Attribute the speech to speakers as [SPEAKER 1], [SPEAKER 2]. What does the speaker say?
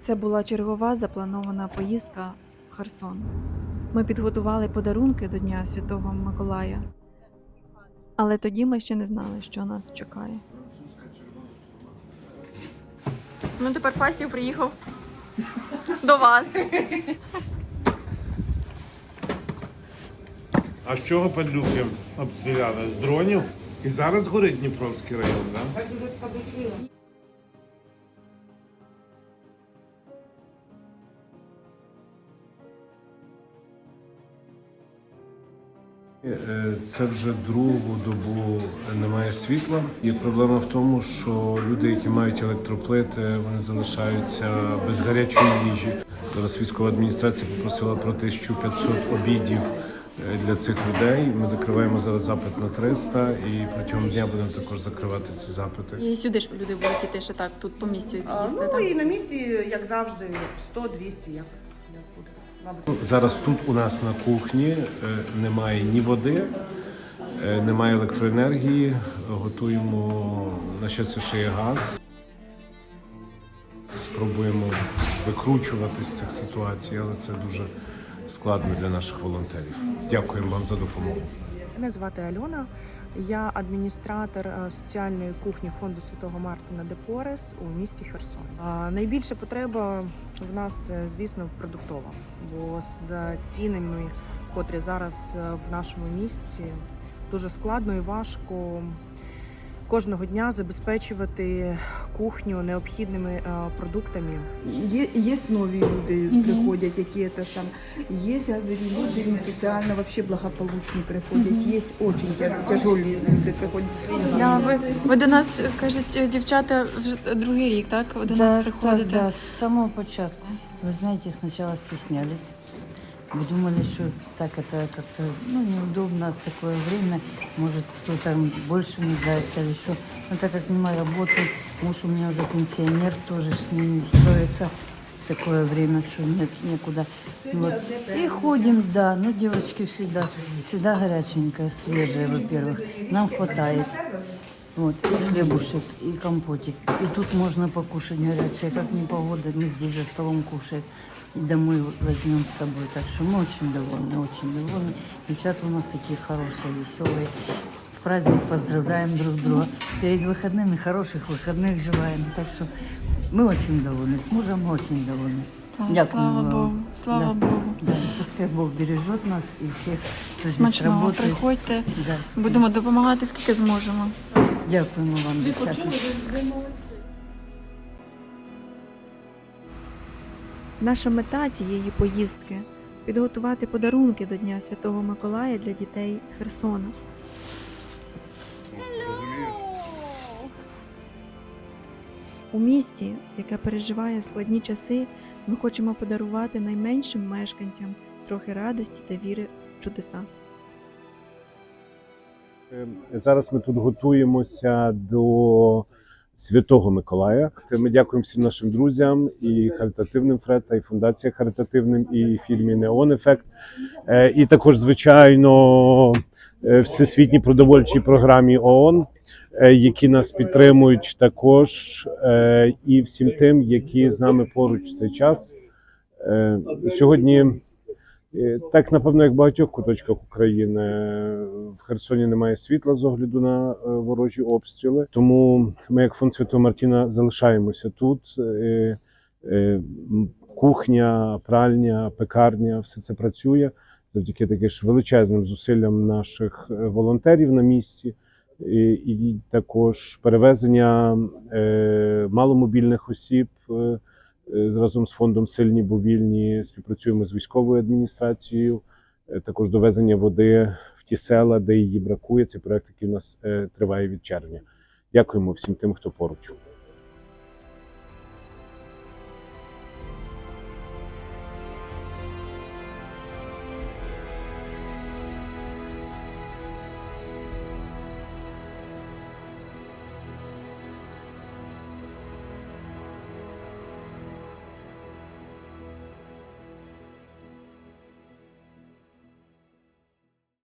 [SPEAKER 1] Це була чергова запланована поїздка в Херсон. Ми підготували подарунки до Дня Святого Миколая. Але тоді ми ще не знали, що нас чекає. Ну тепер Фастів приїхав до вас.
[SPEAKER 2] А з чого падлюки обстріляли? З дронів? І зараз горить Дніпровський район, так?
[SPEAKER 3] Е, Це вже другу добу немає світла. І проблема в тому, що люди, які мають електроплити, вони залишаються без гарячої їжі. Зараз військова адміністрація попросила про 1500 обідів е, для цих людей. Ми закриваємо зараз запит на 300 і протягом дня будемо також закривати ці запити.
[SPEAKER 1] І сюди ж люди будуть іти ще так, тут по місцю
[SPEAKER 4] А,
[SPEAKER 1] їсти.
[SPEAKER 4] ну
[SPEAKER 1] так?
[SPEAKER 4] і на місці, як завжди, 100-200, як.
[SPEAKER 3] Зараз тут у нас на кухні е, немає ні води, е, немає електроенергії. Готуємо на щастя ще є газ. Спробуємо викручувати з цих ситуацій, але це дуже складно для наших волонтерів. Дякуємо вам за допомогу.
[SPEAKER 4] Мене звати Альона. Я адміністратор е, соціальної кухні фонду Святого Мартина де Порес у місті Херсон. Найбільша потреба в нас це, звісно, продуктова, бо з цінами, котрі зараз е, в нашому місті, дуже складно і важко кожного дня забезпечувати кухню необхідними е, продуктами.
[SPEAKER 5] Є, є нові люди приходять, які це сам. Є я говорю, люди соціально вообще благополучні приходять. Є дуже тяжелі люди приходять.
[SPEAKER 1] Да, ви, ви до нас, кажуть, дівчата вже другий рік, так? Ви до нас приходите.
[SPEAKER 6] Да, да, с самого початку. Вы знаете, сначала стеснялись. Мы думали, что так это как-то ну, неудобно в такое время. Может, кто-то больше нуждается или что. Но так как нема работы, муж у меня уже пенсионер, тоже с ним устроиться в такое время, что нет некуда. Вот. И ходим, да, ну девочки всегда, всегда горяченькая, свежая, во-первых. Нам хватает. Вот, и хлебушек, и компотик. И тут можно покушать горячее. Как не погода, мы здесь за столом кушаем. И домой возьмем с собой. Так что мы очень довольны, очень довольны. Девчата у нас такие хорошие, веселые. В праздник поздравляем друг друга. Перед выходными хороших выходных желаем. Так что мы очень довольны. С мужем очень довольны.
[SPEAKER 1] Та,
[SPEAKER 6] Дякую
[SPEAKER 1] слава
[SPEAKER 6] вам.
[SPEAKER 1] Богу, слава
[SPEAKER 6] Да.
[SPEAKER 1] Богу.
[SPEAKER 6] Да, пускай Бог бережет нас и всех, кто здесь
[SPEAKER 1] Смачного,
[SPEAKER 6] работает.
[SPEAKER 1] приходьте.
[SPEAKER 6] Да.
[SPEAKER 1] Будемо допомагати, скільки зможемо.
[SPEAKER 6] Дякуємо вам, дівчата.
[SPEAKER 1] Наша мета цієї поїздки підготувати подарунки до Дня Святого Миколая для дітей Херсона. У місті, яке переживає складні часи, ми хочемо подарувати найменшим мешканцям трохи радості та віри в чудеса.
[SPEAKER 3] Е, Зараз ми тут готуємося до Святого Миколая. Ми дякуємо всім нашим друзям і харитативним Фрета, і фундація харитативним, і фірмі Неон Ефект. Е, І також, звичайно, е, всесвітній продовольчій програмі ООН, е, які нас підтримують також, і всім тим, які з нами поруч цей час. Сьогодні. Е, Так, напевно, як в багатьох куточках України в Херсоні немає світла з огляду на е, ворожі обстріли. Тому ми, як фонд Святого Мартіна, залишаємося тут. Е, Кухня, пральня, пекарня все це працює завдяки таки ж величезним зусиллям наших волонтерів на місці. І, також перевезення маломобільних осіб разом з фондом Сильні бо вільні співпрацюємо з військовою адміністрацією. Е, Також довезення води в ті села, де її бракує. Це проект, який у нас е, триває від червня. Дякуємо всім тим, хто поруч.